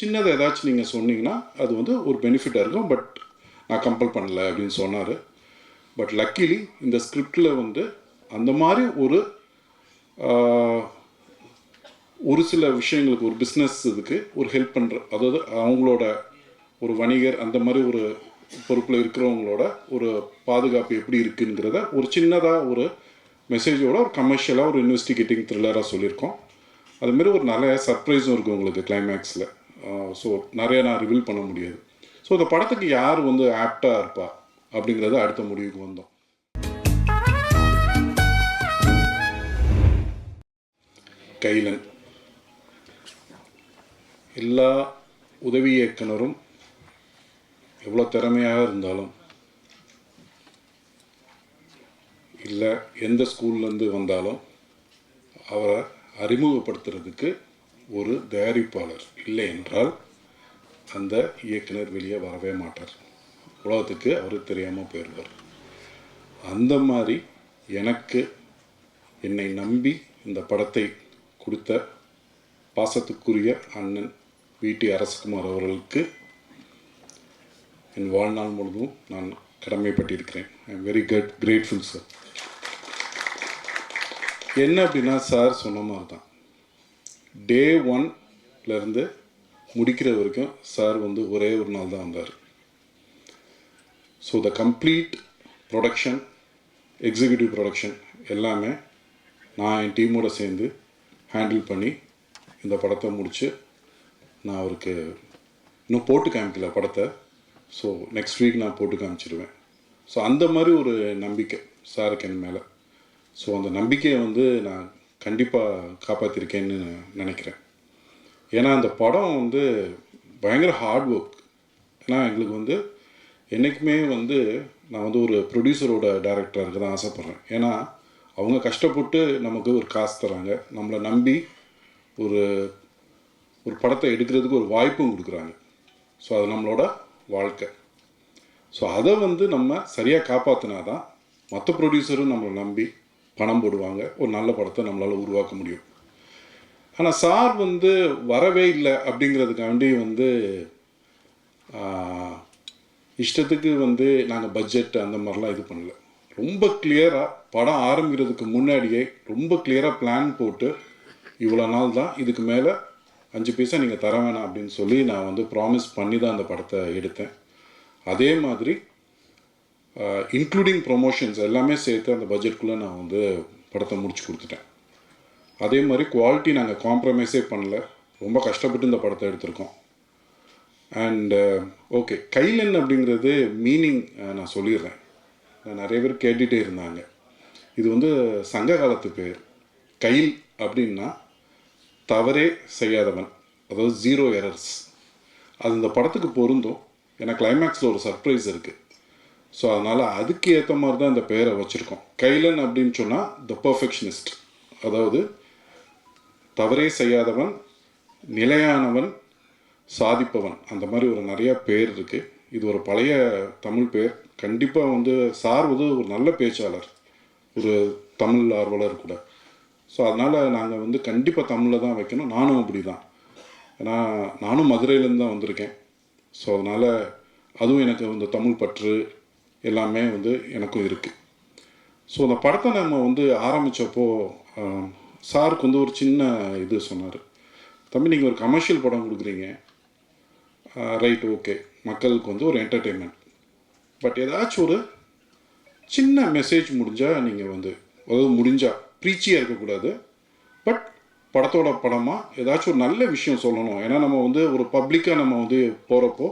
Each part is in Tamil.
சின்னதை ஏதாச்சும் நீங்கள் சொன்னீங்கன்னா அது வந்து ஒரு பெனிஃபிட்டாக இருக்கும். பட் நான் கம்பல் பண்ணலை அப்படின்னு சொன்னார். பட் லக்கிலி இந்த ஸ்கிரிப்டில் வந்து அந்த மாதிரி ஒரு ஒரு சில விஷயங்களுக்கு ஒரு பிஸ்னஸ் இதுக்கு ஒரு ஹெல்ப் பண்ணுற அதாவது அவங்களோட ஒரு வணிகர் அந்த மாதிரி ஒரு பொறுப்பில் இருக்கிறவங்களோட ஒரு பாதுகாப்பு எப்படி இருக்குங்கிறத ஒரு சின்னதாக ஒரு மெசேஜோட ஒரு கமர்ஷியலாக ஒரு இன்வெஸ்டிகேட்டிங் த்ரில்லராக சொல்லியிருக்கோம். அதுமாரி ஒரு நிறைய சர்ப்ரைஸும் இருக்குது உங்களுக்கு கிளைமேக்ஸில் ஸோ நிறைய நான் ரிவீல் பண்ண முடியாது. ஸோ இந்த படத்துக்கு யார் வந்து ஆப்டாக இருப்பா அப்படிங்கிறது அடுத்த முடிவுக்கு வந்தோம். கைலன் எல்லா உதவி இயக்குனரும் எவ்வளோ திறமையாக இருந்தாலும் இல்லை எந்த ஸ்கூல்லேருந்து வந்தாலும் அவரை அறிமுகப்படுத்துறதுக்கு ஒரு தயாரிப்பாளர் இல்லை என்றால் அந்த இயக்குனர் வெளியே வரவே மாட்டார். உலகத்துக்கு அவர் தெரியாமல் போயிடுவார் அந்த மாதிரி எனக்கு என்னை நம்பி இந்த படத்தை கொடுத்த பாசத்துக்குரிய அண்ணன் விடி அரசகுமார் அவர்களுக்கு என் வாழ்நாள் முழுதும் நான் கடமைப்பட்டிருக்கிறேன். I am very good grateful sir என்ன அப்படின்னா சார் சொன்ன மாதிரி தான். டே ஒன்லேருந்து முடிக்கிற வரைக்கும் சார் வந்து ஒரே ஒரு நாள் தான் வந்தார். So the complete production executive production எல்லாமே நான் என் டீமோட சேர்ந்து ஹேண்டில் பண்ணி இந்த படத்தை முடித்து நான் அவருக்கு இன்னும் போட்டு காமிக்கல படத்தை. ஸோ நெக்ஸ்ட் வீக் நான் போட்டு காமிச்சிடுவேன் ஸோ அந்த மாதிரி ஒரு நம்பிக்கை சாருக்கு என் மேலே. ஸோ அந்த நம்பிக்கையை வந்து நான் கண்டிப்பாக காப்பாற்றிருக்கேன்னு நினைக்கிறேன். ஏன்னா அந்த படம் வந்து பயங்கர ஹார்ட் ஒர்க் ஏன்னா எங்களுக்கு வந்து என்றைக்குமே வந்து நான் வந்து ஒரு ப்ரொடியூசரோட டேரக்டராக இருக்க தான் ஆசைப்பட்றேன். ஏன்னா அவங்க கஷ்டப்பட்டு நமக்கு ஒரு காசு தராங்க. நம்மளை நம்பி ஒரு ஒரு படத்தை எடுக்கிறதுக்கு ஒரு வாய்ப்பும் கொடுக்குறாங்க. ஸோ அது நம்மளோட வாழ்க்கை. ஸோ அதை வந்து நம்ம சரியாக காப்பாற்றினா தான் மற்ற ப்ரொடியூசரும் நம்மளை நம்பி பணம் போடுவாங்க. ஒரு நல்ல படத்தை நம்மளால் உருவாக்க முடியும். ஆனால் சார் வந்து வரவே இல்லை அப்படிங்கிறதுக்காண்டி வந்து இஷ்டத்துக்கு வந்து நாங்கள் பட்ஜெட் அந்த மாதிரிலாம் இது பண்ணல. ரொம்ப கிளியராக படம் ஆரம்பிக்கிறதுக்கு முன்னாடியே ரொம்ப கிளியராக பிளான் போட்டு இவ்வளோ நாள் தான் இதுக்கு மேலே அஞ்சு பைசா நீங்கள் தர வேணாம் அப்படின்னு சொல்லி நான் வந்து ப்ராமிஸ் பண்ணி தான் அந்த படத்தை எடுத்தேன். அதே மாதிரி Uh, இன்க்ளூடிங் ப்ரொமோஷன்ஸ் எல்லாமே சேர்த்து அந்த பட்ஜெட்குள்ளே நான் வந்து படத்தை முடிச்சு கொடுத்துட்டேன். அதே மாதிரி குவாலிட்டி நாங்கள் காம்ப்ரமைஸே பண்ணல. ரொம்ப கஷ்டப்பட்டு இந்த படத்தை எடுத்திருக்கோம். அண்ட் ஓகே uh, கைலன் அப்படிங்கிறது மீனிங் uh, நான் சொல்லிடுறேன். நான் நிறைய பேர் கேட்டுகிட்டே இருந்தாங்க. இது வந்து சங்க காலத்து பேர். கைல் அப்படின்னா தவறே செய்யாதவன். அதாவது ஜீரோ எரர்ஸ் அது இந்த படத்துக்கு பொருந்தும். ஏன்னா கிளைமேக்ஸில் ஒரு சர்ப்ரைஸ் இருக்குது ஸோ அதனால் அதுக்கு ஏற்ற மாதிரி தான் இந்த பெயரை வச்சுருக்கோம். கைலன் அப்படின்னு சொன்னால் த பர்ஃபெக்ஷனிஸ்ட் அதாவது தவறே செய்யாதவன் நிலையானவன் சாதிப்பவன். அந்த மாதிரி ஒரு நிறையா பேர் இருக்குது இது ஒரு பழைய தமிழ் பேர். கண்டிப்பாக வந்து சார் வந்து ஒரு நல்ல பேச்சாளர். ஒரு தமிழ் ஆர்வலர் கூட. ஸோ அதனால் நாங்கள் வந்து கண்டிப்பாக தமிழில் தான் வைக்கணும். நானும் அப்படி தான் ஏன்னா நானும் மதுரையிலேருந்து தான் வந்திருக்கேன். ஸோ அதனால் அதுவும் எனக்கு இந்த தமிழ் பற்று எல்லாமே வந்து எனக்கும் இருக்குது ஸோ அந்த படத்தை நம்ம வந்து ஆரம்பித்தப்போ சாருக்கு வந்து ஒரு சின்ன இது சொன்னார். தம்பி நீங்கள் ஒரு கமர்ஷியல் படம் கொடுக்குறீங்க. ரைட் ஓகே மக்களுக்கு வந்து ஒரு என்டர்டெயின்மெண்ட் பட் ஏதாச்சும் ஒரு சின்ன மெசேஜ் முடிஞ்சால் நீங்கள் வந்து அதாவது முடிஞ்சால் ப்ரீச்சியாக இருக்கக்கூடாது. பட் படத்தோட படமாக ஏதாச்சும் ஒரு நல்ல விஷயம் சொல்லணும். ஏன்னா நம்ம வந்து ஒரு பப்ளிக்காக நம்ம வந்து போகிறப்போ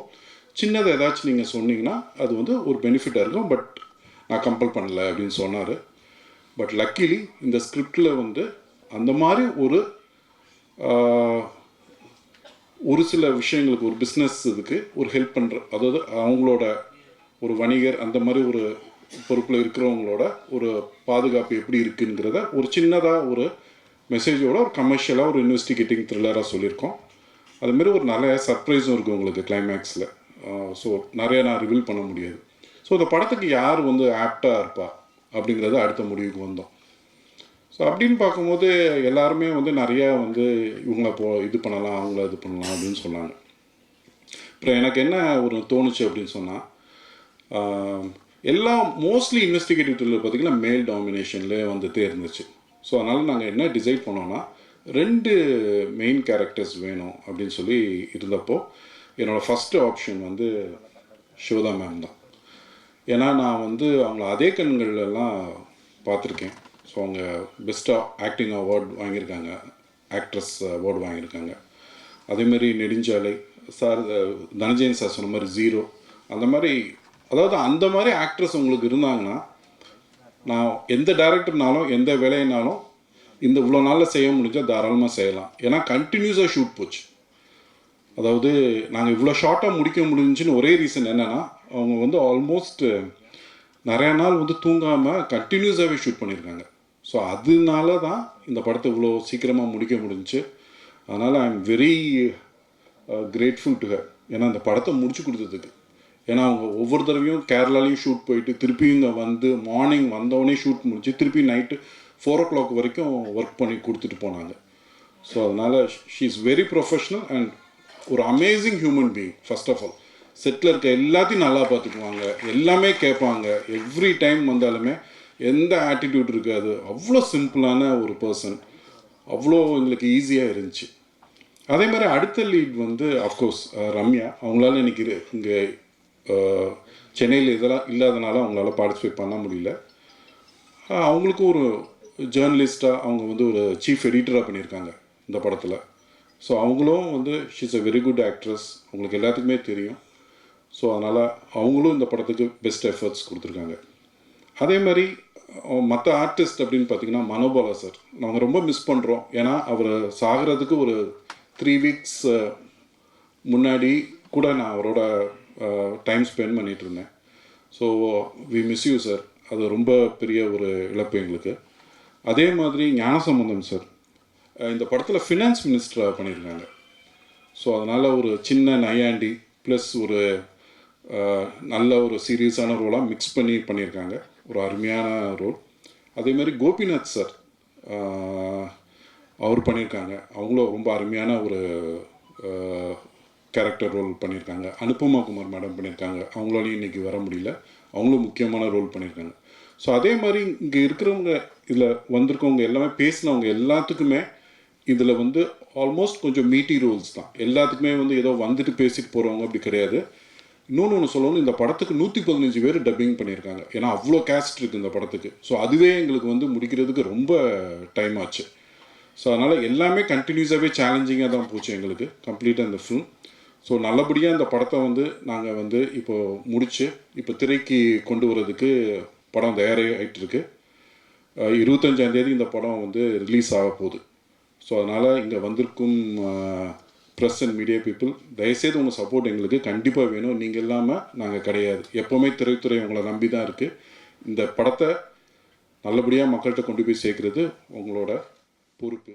சின்னதை ஏதாச்சும் நீங்கள் சொன்னீங்கன்னா அது வந்து ஒரு பெனிஃபிட்டாக இருக்கும். பட் நான் கம்பல் பண்ணலை அப்படின்னு சொன்னார். பட் லக்கிலி இந்த ஸ்கிரிப்டில் வந்து அந்த மாதிரி ஒரு ஒரு சில விஷயங்களுக்கு ஒரு பிஸ்னஸ் இதுக்கு ஒரு ஹெல்ப் பண்ணுற அதாவது அவங்களோட ஒரு வணிகர் அந்த மாதிரி ஒரு பொறுப்பில் இருக்கிறவங்களோட ஒரு பாதுகாப்பு எப்படி இருக்குங்கிறத ஒரு சின்னதாக ஒரு மெசேஜோட ஒரு கமர்ஷியலாக ஒரு இன்வெஸ்டிகேட்டிங் த்ரில்லராக சொல்லியிருக்கோம். அதுமாரி ஒரு நல்ல சர்ப்ரைஸும் இருக்குது உங்களுக்கு கிளைமேக்ஸில் ஸோ நிறைய நான் ரிவீல் பண்ண முடியாது. ஸோ இந்த படத்துக்கு யார் வந்து ஆப்டாக இருப்பா அப்படிங்கிறத அடுத்த முடிவுக்கு வந்தோம். ஸோ அப்படின்னு பார்க்கும்போது எல்லாருமே வந்து நிறையா வந்து இவங்கள போ இது பண்ணலாம் அவங்கள இது பண்ணலாம் அப்படின்னு சொன்னாங்க. அப்புறம் எனக்கு என்ன ஒரு தோணுச்சு அப்படின்னு சொன்னால் எல்லாம் மோஸ்ட்லி இன்வெஸ்டிகேட்டிவ் த்ரில்லர் பார்த்திங்கன்னா மேல் டாமினேஷன்லேயே வந்துட்டே இருந்துச்சு. ஸோ அதனால் நாங்கள் என்ன டிசைட் பண்ணோன்னா ரெண்டு மெயின் கேரக்டர்ஸ் வேணும் அப்படின்னு சொல்லி இருந்தப்போ என்னோடய ஃபஸ்ட்டு ஆப்ஷன் வந்து சிவதா மேம் தான். ஏன்னா நான் வந்து அவங்கள அதே கண்கள்லாம் பார்த்துருக்கேன். ஸோ அவங்க பெஸ்ட்டாக ஆக்டிங் அவார்ட் வாங்கியிருக்காங்க ஆக்ட்ரஸ் அவார்டு வாங்கியிருக்காங்க. அதேமாரி நெடுஞ்சாலை சார் அஹ், தனஞ்சயன் சார் சொன்ன மாதிரி ஜீரோ அந்த மாதிரி அதாவது அந்த மாதிரி ஆக்ட்ரஸ் உங்களுக்கு இருந்தாங்கன்னா நான் எந்த டேரக்டர்னாலும் எந்த வேலையினாலும் இந்த இவ்வளோ நாளில் செய்ய முடிஞ்சால் தாராளமாக செய்யலாம். ஏன்னா கண்டினியூஸாக ஷூட் போச்சு. அதாவது நாங்கள் இவ்வளோ ஷார்ட்டாக முடிக்க முடிஞ்சுன்னு ஒரே ரீசன் என்னென்னா அவங்க வந்து ஆல்மோஸ்ட் நிறைய நாள் வந்து தூங்காமல் கண்டினியூஸாகவே ஷூட் பண்ணியிருக்காங்க ஸோ அதனால தான் இந்த படத்தை இவ்வளோ சீக்கிரமாக முடிக்க முடிஞ்சுச்சு அதனால் I am very grateful to her ஏன்னா அந்த படத்தை முடிச்சு கொடுத்ததுக்கு. ஏன்னா அவங்க ஒவ்வொரு தடவையும் கேரளாலையும் ஷூட் போயிட்டு திருப்பி இங்கே வந்து மார்னிங் வந்தவொடனே ஷூட் முடிச்சு திருப்பி நைட்டு ஃபோர் ஓ கிளாக் வரைக்கும் ஒர்க் பண்ணி கொடுத்துட்டு போனாங்க. ஸோ அதனால் she is very professional and ஒரு amazing human being first of all settle இருக்க எல்லாத்தையும் நல்லா பார்த்துக்குவாங்க. எல்லாமே கேட்பாங்க. எவ்ரி டைம் வந்தாலுமே எந்த ஆட்டிடியூட் இருக்காது. அவ்வளோ சிம்பிளான ஒரு பர்சன் அவ்வளோ எங்களுக்கு ஈஸியாக இருந்துச்சு. அதே மாதிரி அடுத்த லீட் வந்து அஃப்கோர்ஸ் ரம்யா. அவங்களால இன்னைக்கு இங்கே சென்னையில் இதெல்லாம் இல்லாதனால அவங்களால பார்ட்டிசிபேட் பண்ண முடியல. அவங்களுக்கும் ஒரு ஜேர்னலிஸ்ட்டாக அவங்க வந்து ஒரு சீஃப் எடிட்டராக பண்ணியிருக்காங்க இந்த படத்தில். ஸோ அவங்களும் வந்து she's a very good actress அவங்களுக்கு எல்லாத்துக்குமே தெரியும். ஸோ அதனால் அவங்களும் இந்த படத்துக்கு பெஸ்ட் எஃபர்ட்ஸ் கொடுத்துருக்காங்க. அதே மாதிரி மற்ற ஆர்டிஸ்ட் அப்படின்னு பார்த்தீங்கன்னா மனோபாலா சார் நாங்கள் ரொம்ப மிஸ் பண்ணுறோம் ஏன்னா அவர் சாகிறதுக்கு ஒரு த்ரீ வீக்ஸ் முன்னாடி கூட நான் அவரோட டைம் ஸ்பெண்ட் பண்ணிகிட்டு இருந்தேன். So we miss you sir அது ரொம்ப பெரிய ஒரு இழப்பு எங்களுக்கு. அதே மாதிரி ஞானசம்பந்தம் சார் இந்த படத்தில் ஃபினான்ஸ் மினிஸ்டராக பண்ணியிருக்காங்க. ஸோ அதனால் ஒரு சின்ன நையாண்டி ப்ளஸ் ஒரு நல்ல ஒரு சீரியஸான ரோலாக மிக்ஸ் பண்ணி பண்ணியிருக்காங்க. ஒரு அருமையான ரோல் அதே மாதிரி கோபிநாத் சார் அவர் பண்ணியிருக்காங்க. அவங்களும் ரொம்ப அருமையான ஒரு கேரக்டர் ரோல் பண்ணியிருக்காங்க. அனுபமா குமார் மேடம் பண்ணியிருக்காங்க. அவங்களாலையும் இன்றைக்கி வர முடியல. அவங்களும் முக்கியமான ரோல் பண்ணியிருக்காங்க. ஸோ அதே மாதிரி இங்கே இருக்கிறவங்க இதில் வந்திருக்கவங்க எல்லாமே பேசினவங்க எல்லாத்துக்குமே இதில் வந்து ஆல்மோஸ்ட் கொஞ்சம் மீட்டி ரூல்ஸ் தான். எல்லாத்துக்குமே வந்து ஏதோ வந்துட்டு பேசிட்டு போகிறவங்க அப்படி கிடையாது. இன்னொன்று ஒன்று சொல்லணும் இந்த படத்துக்கு நூற்றி பதினஞ்சு பேர் டப்பிங் பண்ணியிருக்காங்க. ஏன்னா அவ்வளோ கேஸ்ட் இருக்குது இந்த படத்துக்கு. ஸோ அதுவே எங்களுக்கு வந்து முடிக்கிறதுக்கு ரொம்ப டைம் ஆச்சு. ஸோ அதனால் எல்லாமே கண்டினியூஸாகவே சேலஞ்சிங்காக தான் போச்சு எங்களுக்கு கம்ப்ளீட்டாக இந்த ஃபிலிம் ஸோ நல்லபடியாக இந்த படத்தை வந்து நாங்கள் வந்து இப்போ முடித்து இப்போ திரைக்கு கொண்டு வரதுக்கு படம் தயாராகிட்டு இருக்கு. இருபத்தஞ்சாந்தேதி இந்த படம் வந்து ரிலீஸ் ஆக போகுது. ஸோ அதனால் இங்கே வந்திருக்கும் ப்ரெஸ் அண்ட் மீடியா பீப்புள் தயவுசெய்து உங்கள் சப்போர்ட் எங்களுக்கு கண்டிப்பாக வேணும். நீங்கள் இல்லாமல் நாங்கள் கிடையாது. எப்போவுமே திரைத்துறை உங்களை நம்பி தான் இருக்குது இந்த படத்தை நல்லபடியாக மக்கள்கிட்ட கொண்டு போய் சேர்க்குறது உங்களோட பொறுப்பு.